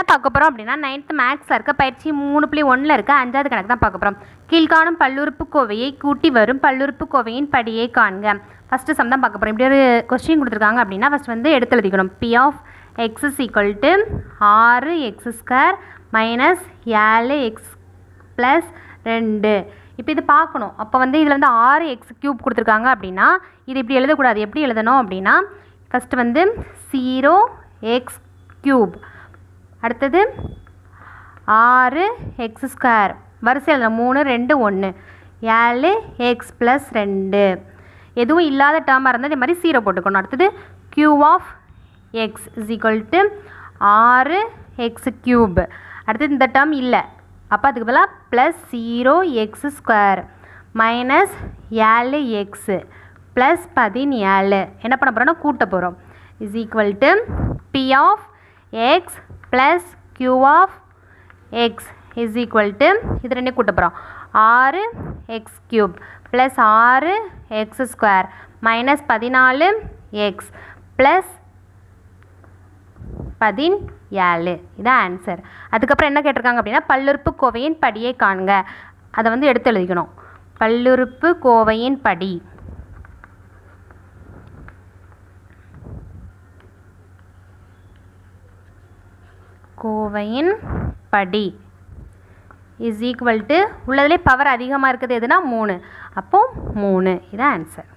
என்ன பார்க்க போகிறோம் அப்படின்னா நைன்த்து மேக்ஸில் இருக்க பயிற்சி மூணு புள்ளி ஒன்றில் இருக்க அஞ்சாவது கணக்கு தான் பார்க்க போகிறோம் கீழ்காணும் பல்லுறுப்புக்கோவையை கூட்டி வரும் பல்லுறுப்பு கோவையின் படியை காண்க. ஃபஸ்ட்டு சம் தான் பார்க்க போகிறோம் இப்படி ஒரு கொஸ்டின் கொடுத்துருக்காங்க அப்படின்னா ஃபஸ்ட் வந்து எடுத்து எழுதிக்கணும். P of x is equal to ஆறு எக்ஸ் ஸ்கொயர் மைனஸ் ஏழு எக்ஸ் ப்ளஸ் ரெண்டு. இப்போ இது பார்க்கணும். அப்போ வந்து இதில் வந்து ஆறு எக்ஸ் க்யூப் கொடுத்துருக்காங்க அப்படின்னா இது இப்படி எழுதக்கூடாது. எப்படி எழுதணும் அப்படின்னா ஃபஸ்ட்டு வந்து ஜீரோ எக்ஸ் க்யூப் அடுத்தது ஆறு எக்ஸ் ஸ்கொயர் வரிசை எழுதணும் மூணு ரெண்டு ஒன்று ஏழு எக்ஸ் ப்ளஸ் ரெண்டு. எதுவும் இல்லாத டேர்மாக இருந்தால் இதே மாதிரி சீரோ போட்டுக்கணும். அடுத்தது Q of x is equal to ஆறு எக்ஸ் க்யூப் அடுத்தது இந்த டேர்ம் இல்லை. அப்போ அதுக்கு பதிலாக plus zero x square minus ஏழு எக்ஸு ப்ளஸ் பதினேழு. என்ன பண்ண போகிறோன்னா கூட்ட போகிறோம் is equal to P of x plus Q of x is equal to இது ரெண்டையும் கூட்ட போகிறோம் ஆறு எக்ஸ் க்யூப் ப்ளஸ் ஆறு எக்ஸ் ஸ்கொயர் மைனஸ் பதினாலு எக்ஸ் ப்ளஸ் பதினேழு. இதான் ஆன்சர் அதுக்கப்புறம் என்ன கேட்டிருக்காங்க அப்படின்னா பல்லுறுப்பு கோவையின் படியை காண்க. அதை வந்து எடுத்து எழுதிக்கணும். பல்லுறுப்பு கோவையின் படி. கோவையின் படி. இஸ் ஈக்குவல் டு உள்ளதுலேயே பவர் அதிகமாக இருக்குது எதுனா மூணு. அப்போது மூணு. இதான் ஆன்சர்